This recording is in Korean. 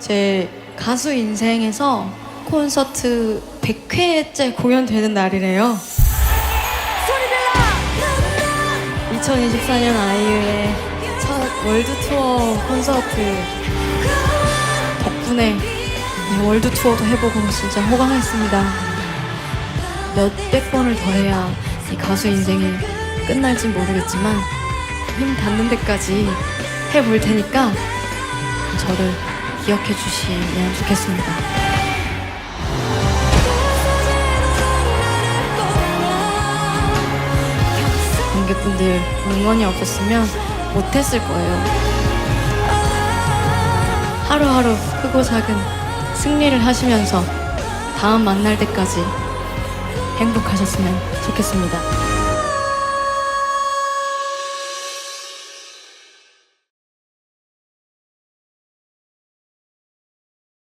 제 가수 인생에서 콘서트 100회째 공연되는 날이래요. 2024년 아이유의 첫 월드 투어 콘서트 덕분에 네, 월드 투어도 해보고 진짜 호강했습니다. 몇백 번을 더 해야 이 가수 인생이 끝날진 모르겠지만 힘 닿는 데까지 해볼 테니까 저를 기억해 주시면 좋겠습니다. 관객분들 응원이 없었으면 못했을 거예요. 하루하루 크고 작은 승리를 하시면서 다음 만날 때까지 행복하셨으면 좋겠습니다.